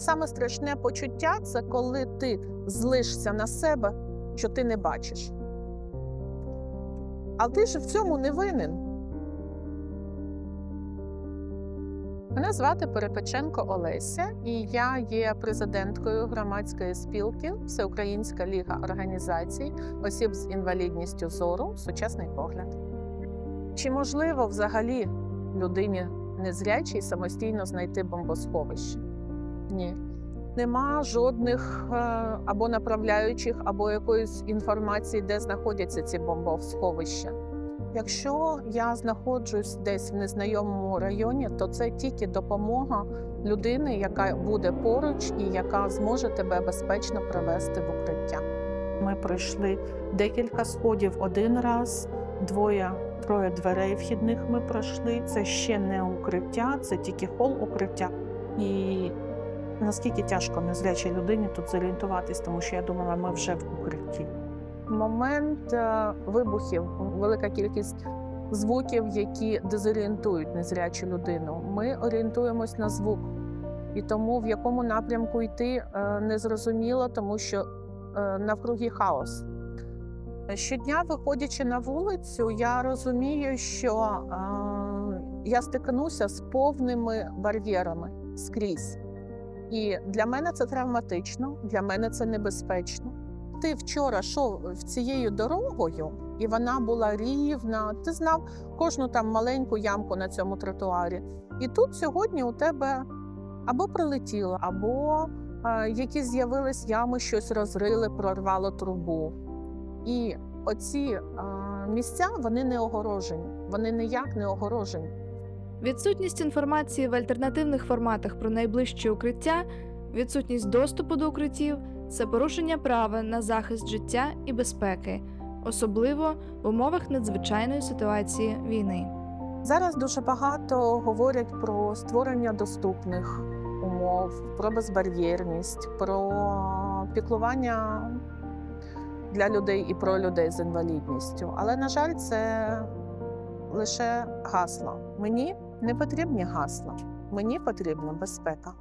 Саме страшне почуття це коли ти злишся на себе, що ти не бачиш. А ти ж в цьому не винен. Мене звати Перепеченко Олеся, і я є президенткою громадської спілки Всеукраїнська ліга організацій осіб з інвалідністю зору Сучасний погляд. Чи можливо взагалі людині незрячій самостійно знайти бомбосховище? Ні. Нема жодних е, або направляючих, або якоїсь інформації, де знаходяться ці бомбосховища. Якщо я знаходжусь десь в незнайомому районі, то це тільки допомога людини, яка буде поруч і яка зможе тебе безпечно привести в укриття. Ми пройшли декілька сходів один раз, двоє, троє дверей вхідних ми пройшли. Це ще не укриття, це тільки хол укриття. І наскільки тяжко незрячій людині тут зорієнтуватись, тому що я думала, ми вже в укритті. Момент е, вибухів, велика кількість звуків, які дезорієнтують незрячу людину. Ми орієнтуємось на звук, і тому в якому напрямку йти е, незрозуміло, тому що е, навкруги хаос. Щодня, виходячи на вулицю, я розумію, що я стикнуся з повними бар'єрами скрізь. І для мене це травматично, для мене це небезпечно. Ти вчора йшов цією дорогою, і вона була рівна. Ти знав кожну там маленьку ямку на цьому тротуарі. І тут сьогодні у тебе або прилетіло, або е, якісь з'явились ями, щось розрили, прорвало трубу. І оці е, місця вони не огорожені, вони ніяк не огорожені. Відсутність інформації в альтернативних форматах про найближче укриття, відсутність доступу до укриттів це порушення права на захист життя і безпеки, особливо в умовах надзвичайної ситуації війни. Зараз дуже багато говорять про створення доступних умов, про безбар'єрність, про піклування для людей і про людей з інвалідністю. Але, на жаль, це лише гасла. Мені не потрібні гасла, мені потрібна безпека.